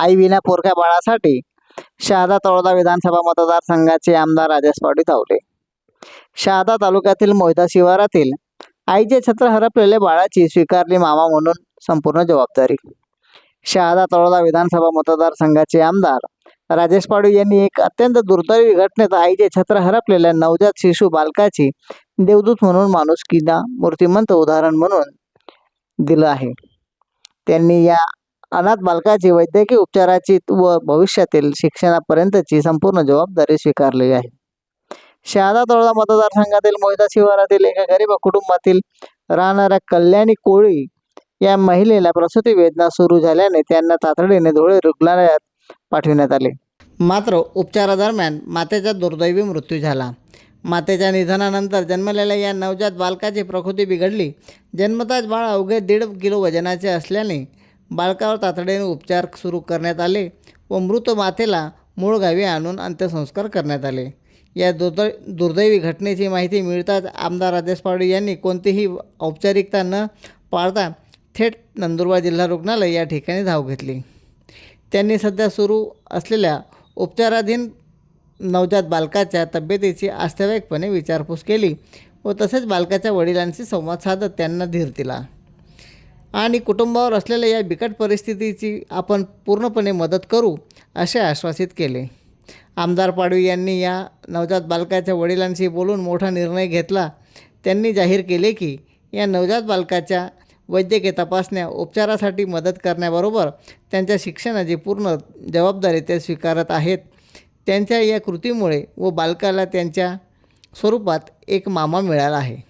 आई विना पोरक्या बाळासाठी शहादा तळोदा विधानसभा मतदारसंघाचे आमदार राजेश पाटील धावले. शहादा तालुक्यातील मोहिता शिवारातील आईचे छत्र हरपलेल्या बाळाची स्वीकारली मामा म्हणून संपूर्ण जबाबदारी. शहादा तळोदा विधानसभा मतदारसंघाचे आमदार राजेश पाडू यांनी एक अत्यंत दुर्दैवी घटनेत आईचे छत्र हरपलेल्या नवजात शिशु बालकाची देवदूत म्हणून माणुसकीला मूर्तिमंत उदाहरण म्हणून दिलं आहे. त्यांनी या अनाथ बालकाची वैद्यकीय उपचाराची व भविष्यातील शिक्षणापर्यंतची संपूर्ण जबाबदारी स्वीकारलेली आहे. शहादा तळोदा मतदारसंघातील मोहिता शिवारातील एका गरीब कुटुंबातील राहणाऱ्या कल्याणी कोळी या महिलेला प्रसूती वेदना सुरू झाल्याने त्यांना तातडीने धुळे रुग्णालयात पाठविण्यात आले. मात्र उपचारादरम्यान मातेचा दुर्दैवी मृत्यू झाला. मातेच्या निधनानंतर जन्मलेल्या या नवजात बालकाची प्रकृती बिघडली. जन्मताच बाळ अवघे दीड किलो वजनाचे असल्याने बालकावर तातडीने उपचार सुरू करण्यात आले व मृत मातेला मूळ गावी आणून अंत्यसंस्कार करण्यात आले. या दुर्द दुर्दैवी घटनेची माहिती मिळताच आमदार राजेश पाडू यांनी कोणतीही औपचारिकता न पाळता थेट नंदुरबार जिल्हा रुग्णालय या ठिकाणी धाव घेतली. त्यांनी सध्या सुरू असलेल्या उपचाराधीन नवजात बालकाच्या तब्येतीची आस्थावाईकपणे विचारपूस केली व तसेच बालकाच्या वडिलांशी संवाद साधत त्यांना धीर दिला. आणि कुटुंबावर असलेल्या या बिकट परिस्थितीची आपण पूर्णपणे मदत करू असे आश्वासित केले. आमदार पाडवी यांनी या नवजात बालकाच्या वडिलांशी बोलून मोठा निर्णय घेतला. त्यांनी जाहीर केले की या नवजात बालकाच्या वैद्यकीय तपासण्या उपचारासाठी मदत करण्याबरोबर त्यांच्या शिक्षणाची पूर्ण जबाबदारी ते स्वीकारत आहेत. त्यांच्या या कृतीमुळे व बालकाला त्यांच्या स्वरूपात एक मामा मिळाला आहे.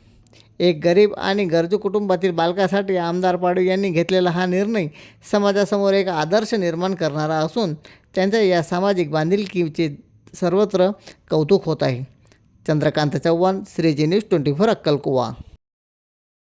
एक गरीब आणि गरजू कुटुंबातील बालकासाठी आमदार पाडू यांनी घेतलेला हा निर्णय समाजासमोर एक आदर्श निर्माण करणारा असून त्यांच्या या सामाजिक बांधिलकीचे सर्वत्र कौतुक होत आहे. Chandrakant Chavan Shreeji news twenty four अक्कलकुवा.